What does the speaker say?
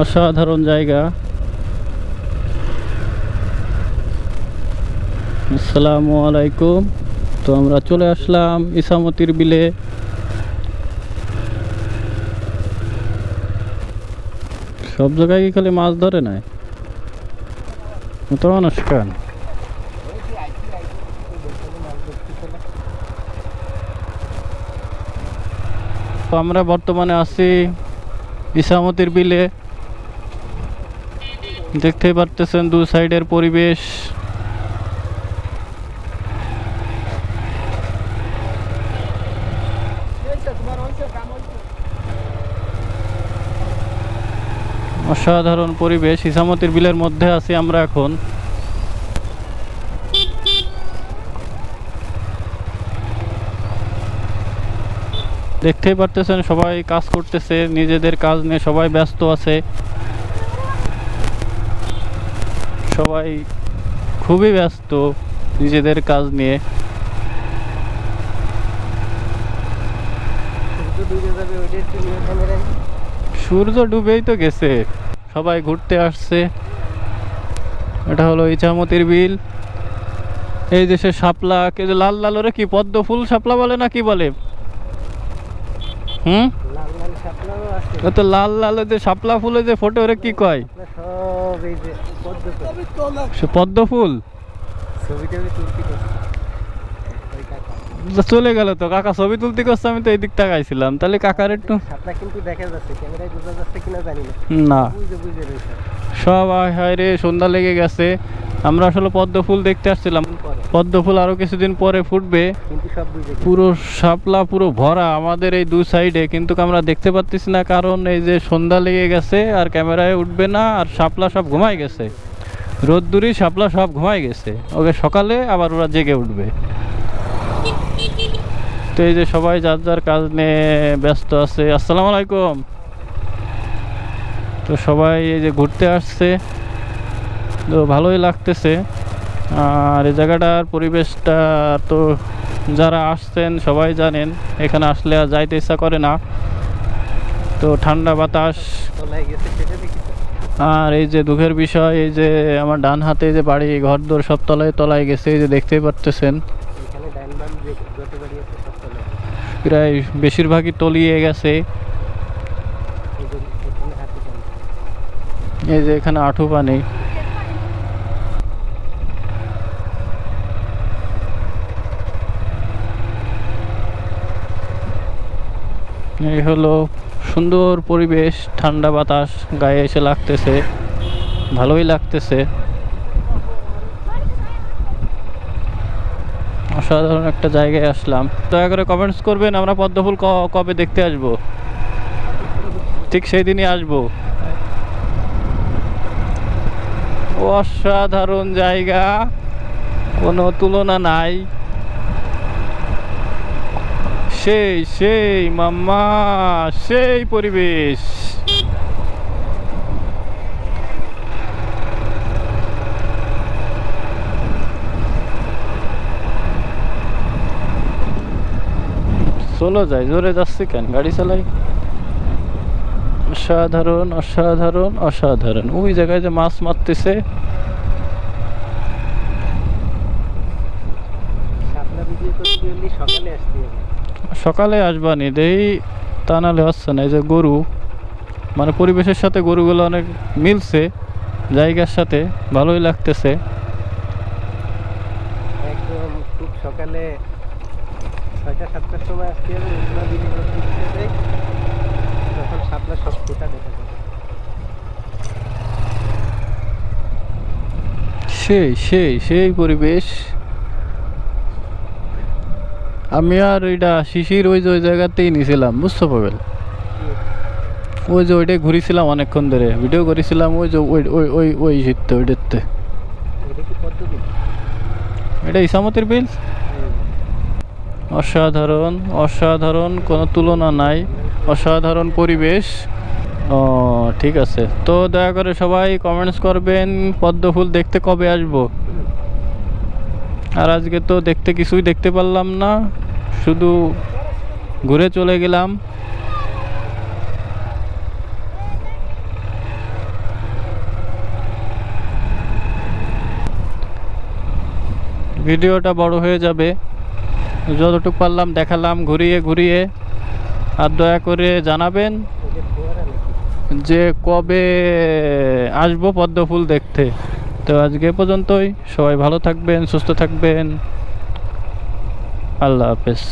অসাধারণ জায়গা। আসসালামু আলাইকুম। তো আমরা চলে আসলাম ইসামতির বিলে। সব জায়গায় কি খালি মাছ ধরে নাই? তো কেন? তো আমরা বর্তমানে আছি ইসামতির বিলে। দেখতেই পারতেছেন দু সাইডের পরিবেশ। অসাধারণ পরিবেশ, ইসামতির বিলের মধ্যে আছি আমরা এখন। দেখতেই পারতেছেন সবাই কাজ করতেছে, নিজেদের কাজ নিয়ে সবাই ব্যস্ত আছে। সবাই খুবই ব্যস্ত নিজেদের কাজ নিয়ে। সূর্য ডুবেই তো গেছে, সবাই ঘুরতে আসছে। এটা হলো ইছামতির বিল। এই দেশে শাপলা, কে লাল লাল ওরে কি পদ্ম ফুল শাপলা বলে না কি বলে? হুম লাল লাল শাপলাও আছে ও তো লাল লাল যে শাপলা ফুলে যে ফোটে ওরে কি কয়? আপনার সব এই যে পদ্ম ফুল। চলে গেল তো কাকা ছবি তুলতে করছে আমি তো এই দিক তাকাইছিলাম। তাহলে কাকার একটু কিন্তু দেখা যাচ্ছে ক্যামেরায় বোঝা যাচ্ছে কিনা জানি না। সব আয় হায় রে সন্ধ্যা লেগে গেছে। আমরা আসলে পদ্ম ফুল দেখতে আসছিলাম। পদ্ম ফুল আরও কিছুদিন পরে ফুটবে। পুরো শাপলা, পুরো ভরা আমাদের এই দু সাইডে কিন্তু আমরা দেখতে পাচ্ছি না, কারণ এই যে সন্ধ্যা লেগে গেছে আর ক্যামেরায় উঠবে না আর শাপলা সব ঘুমাই গেছে। রোদ্দুরি শাপলা সব ঘুমাই গেছে। ওকে সকালে আবার ওরা জেগে উঠবে। তো এই যে সবাই যার যার কাজ নিয়ে ব্যস্ত আছে, আসসালামু আলাইকুম। তো সবাই এই যে ঘুরতে আসছে। তো ভালোই লাগতেছে। আর এই জায়গাটার পরিবেশটা তো যারা আসছেন সবাই জানেন, এখানে আসলে আর যাইতে ইচ্ছা করে না। তো ঠান্ডা বাতাস। আর এই যে দুঃখের বিষয়, এই যে আমার ডান হাতে যে বাড়ি ঘর দোর সব তলায় তলায় গেছে, এই যে দেখতেই পারতেছেন। প্রায় বেশিরভাগই তলিয়ে গেছে। এই যে এখানে আঠু পানি। এই হলো সুন্দর পরিবেশ, ঠান্ডা বাতাস, গায়ে এসে লাগতেছে, ভালোই লাগতেছে। অসাধারণ একটা জায়গায় আসলাম। দয়া করে কমেন্টস করবেন আমরা পদ্মফুল কবে দেখতে আসব। ঠিক সেই দিনই আসব। অসাধারণ জায়গা। কোনো তুলনা নাই। সেই সেই, মাম্মা, সেই পরিবেশ। চলো যাই, জোরে যাচ্ছে কেন? গাড়ি চালাই। অসাধারণ অসাধারণ অসাধারণ। ওই জায়গায় যে মাছ মারতেছে। সকালে আসতে হবে। সকালে আসবানি দেই তা নাহলে হচ্ছে না এই যে গরু মানে পরিবেশের সাথে গরুগুলো অনেক মিলছে জায়গার সাথে ভালোই লাগতেছে। একদম খুব সকালে ছয়টা সাতটার সময় আসতে হবে উজমা দিনে উঠতে হবে তখন শাপলা সব দেখা যাবে সেই সেই সেই পরিবেশ। আমি আর ওইটা শিশির ওই যে ওই জায়গাতেই নিয়েছিলাম বুঝতে পারবেন ওই যে ওইটাই ঘুরেছিলাম অনেকক্ষণ ধরে ভিডিও করেছিলাম ওই যে ওই ওই ওই ওই শীততে ওইটাতে। এটা ইসামতের বিল? অসাধারণ অসাধারণ, কোনো তুলনা নাই, অসাধারণ পরিবেশ। ও, ঠিক আছে। তো দয়া করে সবাই কমেন্টস করবেন, পদ্ম ফুল দেখতে কবে আসব? আর আজকে তো দেখতে কিছুই দেখতে পারলাম না। শুধু ঘুরে চলে গেলাম। ভিডিওটা বড় হয়ে যাবে। যতটুকু পারলাম দেখালাম, ঘুরিয়ে ঘুরিয়ে। আর দয়া করে জানাবেন যে কবে আসব পদ্মফুল দেখতে। তো আজকে পর্যন্তই। সবাই ভালো থাকবেন, সুস্থ থাকবেন। আল্লাহ হাফেজ।